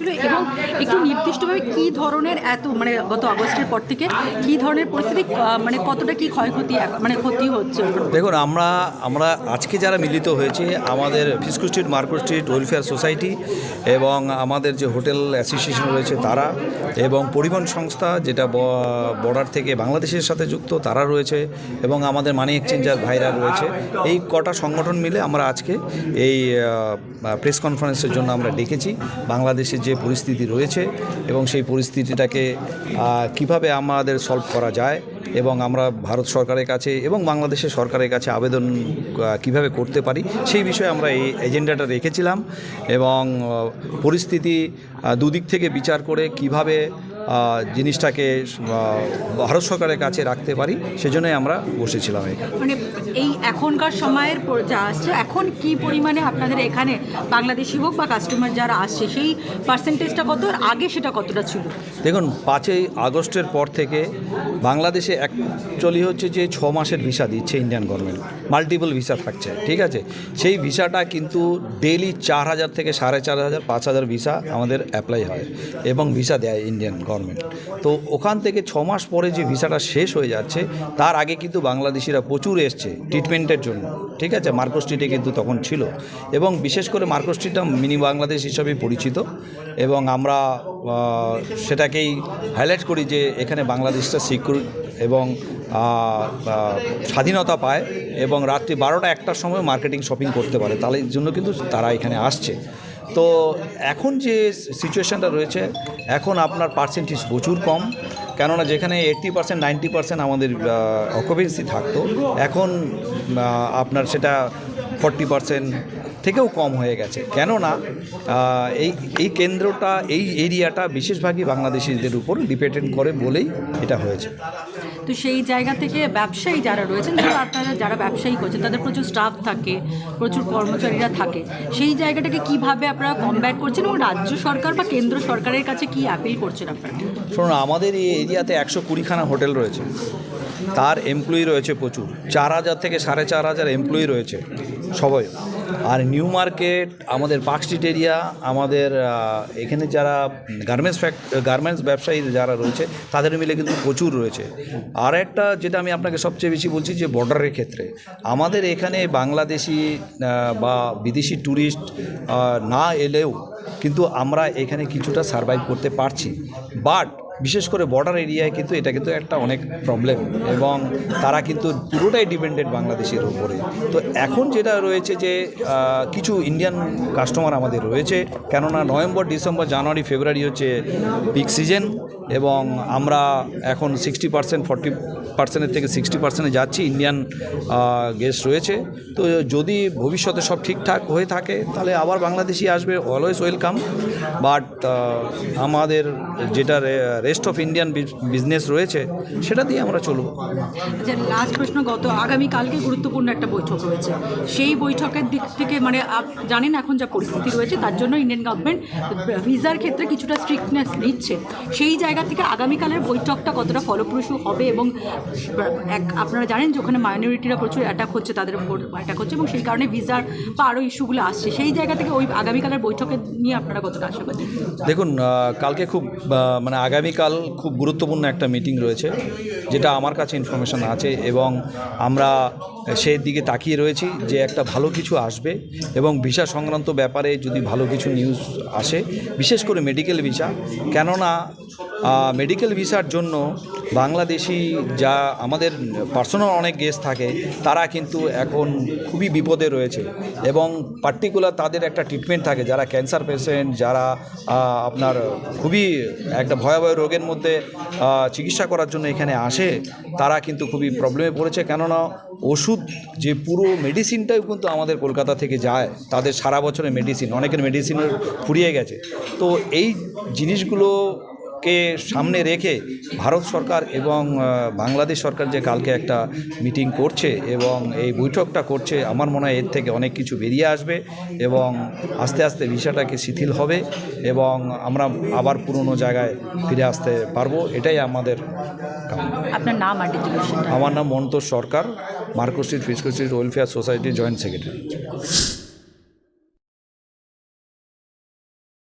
এবং একটু নির্দিষ্টভাবে কি ধরনের এত মানে গত আগস্টের পর থেকে কি ধরনের পরিস্থিতি মানে কতটা কি ক্ষয়ক্ষতি মানে ক্ষতি হচ্ছে? দেখুন, আমরা আমরা আজকে যারা মিলিত হয়েছে, আমাদের ফিসকো street, Marco street welfare society এবং আমাদের যে হোটেল অ্যাসোসিয়েশন রয়েছে তারা এবং পরিবহন সংস্থা যেটা বর্ডার থেকে বাংলাদেশের সাথে যুক্ত, তারা রয়েছে এবং আমাদের মানি এক্সচেঞ্জার ভাইরা রয়েছে। এই কটা সংগঠন মিলে আমরা আজকে এই প্রেস কনফারেন্সের জন্য আমরা ডেকেছি। বাংলাদেশের যে পরিস্থিতি রয়েছে এবং সেই পরিস্থিতিটাকে কীভাবে আমাদের সলভ করা যায় এবং আমরা ভারত সরকারের কাছে এবং বাংলাদেশের সরকারের কাছে আবেদন কীভাবে করতে পারি, সেই বিষয়ে আমরা এই এজেন্ডাটা রেখেছিলাম এবং পরিস্থিতি দুদিক থেকে বিচার করে কীভাবে জিনিসটাকে ভারত সরকারের কাছে রাখতে পারি সেজন্যই আমরা বসেছিলাম এখানে। মানে এই এখনকার সময়ের যা আসছে এখন কি পরিমাণে আপনাদের এখানে বাংলাদেশি হোক বা কাস্টমার যারা আসছে সেই পার্সেন্টেজটা কত আগে সেটা কতটা ছিল? দেখুন পাঁচই আগস্টের পর থেকে বাংলাদেশে অ্যাকচুয়ালি হচ্ছে যে ছ মাসের ভিসা দিচ্ছে ইন্ডিয়ান গভর্নমেন্ট মাল্টিপল ভিসা থাকছে ঠিক আছে? সেই ভিসাটা কিন্তু ডেইলি চার হাজার থেকে সাড়ে চার হাজার পাঁচ হাজার ভিসা আমাদের অ্যাপ্লাই হয় এবং ভিসা দেয় ইন্ডিয়ান গভর্নমেন্ট তো ওখান থেকে ছ মাস পরে যে ভিসাটা শেষ হয়ে যাচ্ছে, তার আগে কিন্তু বাংলাদেশিরা প্রচুর এসছে ট্রিটমেন্টের জন্য। ঠিক আছে? মার্কো স্ট্রিটে কিন্তু তখন ছিল। এবং বিশেষ করে মার্কো স্ট্রিটটা মিনি বাংলাদেশ হিসাবে পরিচিত। এবং আমরা সেটাকেই হাইলাইট করি যে এখানে বাংলাদেশটা সিকিউর এবং স্বাধীনতা পায় এবং রাত্রি বারোটা একটার সময় মার্কেটিং শপিং করতে পারে। তাহলে জন্য কিন্তু তারা এখানে আসছে। তো এখন যে সিচুয়েশানটা রয়েছে, এখন আপনার পার্সেন্টেজ প্রচুর কম। কেননা যেখানে এইট্টি পার্সেন্ট নাইনটি পার্সেন্ট আমাদের অকুপেন্সি থাকতো, এখন আপনার সেটা ফর্টি পার্সেন্ট থেকেও কম হয়ে গেছে। কেননা এই এই কেন্দ্রটা এই এরিয়াটা বেশিরভাগই বাংলাদেশিদের উপর ডিপেন্ডেন্ট করে বলেই এটা হয়েছে। তো সেই জায়গা থেকে ব্যবসায়ী যারা রয়েছেন ধরো আপনারা যারা ব্যবসায়ী করছেন তাদের প্রচুর স্টাফ থাকে প্রচুর কর্মচারীরা থাকে। সেই জায়গাটাকে কীভাবে আপনারা কমব্যাট করছেন এবং রাজ্য সরকার বা কেন্দ্র সরকারের কাছে কি অ্যাপিল করছেন আপনারা? শুনুন আমাদের এই এরিয়াতে একশো কুড়িখানা হোটেল রয়েছে। তার এমপ্লয়ি রয়েছে প্রচুর। চার হাজার থেকে সাড়ে চার হাজার এমপ্লয়ি রয়েছে সবাই। আর নিউ মার্কেট, আমাদের পার্ক স্ট্রিট এরিয়া, আমাদের এখানে যারা গার্মেন্টস ফ্যাক্ট গার্মেন্টস ব্যবসায়ী যারা রয়েছে তাদের মিলে কিন্তু প্রচুর রয়েছে। আর একটা যেটা আমি আপনাকে সবচেয়ে বেশি বলছি যে বর্ডারের ক্ষেত্রে। আমাদের এখানে বাংলাদেশি বা বিদেশি ট্যুরিস্ট না এলেও কিন্তু আমরা এখানে কিছুটা সার্ভাইভ করতে পারছি। বাট বিশেষ করে বর্ডার এরিয়ায় কিন্তু এটা কিন্তু একটা অনেক প্রবলেম এবং তারা কিন্তু পুরোটাই ডিপেন্ডেন্ট বাংলাদেশের উপরে। তো এখন যেটা রয়েছে যে কিছু ইন্ডিয়ান কাস্টমার আমাদের রয়েছে, কেননা নভেম্বর ডিসেম্বর জানুয়ারি ফেব্রুয়ারি হচ্ছে পিক সিজন এবং আমরা এখন সিক্সটি পার্সেন্ট ফর্টি পার্সেন্টের থেকে সিক্সটি পার্সেন্টে যাচ্ছি। ইন্ডিয়ান গেস্ট রয়েছে। তো যদি ভবিষ্যতে সব ঠিকঠাক হয়ে থাকে, তাহলে আবার বাংলাদেশি আসবে। অলওয়েজ ওয়েলকাম বাট আমাদের যেটা রেস্ট অফ ইন্ডিয়ান বিজনেস রয়েছে, সেটা দিয়ে আমরা চলবো। আচ্ছা লাস্ট প্রশ্ন, গত আগামীকালকে গুরুত্বপূর্ণ একটা বৈঠক রয়েছে সেই বৈঠকের দিক থেকে মানে জানেন এখন যা পরিস্থিতি রয়েছে, তার জন্য ইন্ডিয়ান গভর্নমেন্ট ভিসার ক্ষেত্রে কিছুটা স্ট্রিক্টনেস নিচ্ছে। সেই জায়গা থেকে আগামীকালের বৈঠকটা কতটা ফলপ্রসূ হবে এবং, এক, আপনারা জানেন যে ওখানে মাইনরিটিরা প্রচুর অ্যাটাক হচ্ছে, তাদের উপর অ্যাটাক হচ্ছে এবং সেই কারণে ভিসার বা আরও ইস্যুগুলো আসছে। সেই জায়গা থেকে ওই আগামীকালের বৈঠকে নিয়ে আপনারা কতটা আশাবাদী? দেখুন কালকে খুব মানে আগামীকাল খুব গুরুত্বপূর্ণ একটা মিটিং রয়েছে, যেটা আমার কাছে ইনফরমেশান আছে এবং আমরা সেই দিকে তাকিয়ে রয়েছি যে একটা ভালো কিছু আসবে এবং ভিসা সংক্রান্ত ব্যাপারে যদি ভালো কিছু নিউজ আসে, বিশেষ করে মেডিকেল ভিসা কেননা মেডিকেল ভিসার জন্য বাংলাদেশি যা আমাদের পার্সোনাল অনেক গেস্ট থাকে, তারা কিন্তু এখন খুবই বিপদে রয়েছে। এবং পার্টিকুলার তাদের একটা ট্রিটমেন্ট থাকে, যারা ক্যান্সার পেশেন্ট যারা আপনার খুবই একটা ভয়াবহ রোগের মধ্যে চিকিৎসা করার জন্য এখানে আসে, তারা কিন্তু খুবই প্রবলেমে পড়েছে। কেননা ওষুধ যে পুরো মেডিসিনটাই কিন্তু আমাদের কলকাতা থেকে যায়, তাদের সারা বছরের মেডিসিন অনেকের মেডিসিনের ফুরিয়ে গেছে। তো এই জিনিসগুলো কে সামনে রেখে ভারত সরকার এবং বাংলাদেশ সরকার যে কালকে একটা মিটিং করছে এবং এই বৈঠকটা করছে আমার মনে হয় এর থেকে অনেক কিছু বেরিয়ে আসবে এবং আস্তে আস্তে ভিসাটাকে শিথিল হবে এবং আমরা আবার পুরনো জায়গায় ফিরে আসতে পারব এটাই আমাদের আপনার নাম আমার নাম মন্তোষ সরকার মার্কো স্ট্রিট ফিসকো স্ট্রিট ওয়েলফেয়ার সোসাইটির জয়েন্ট সেক্রেটারি।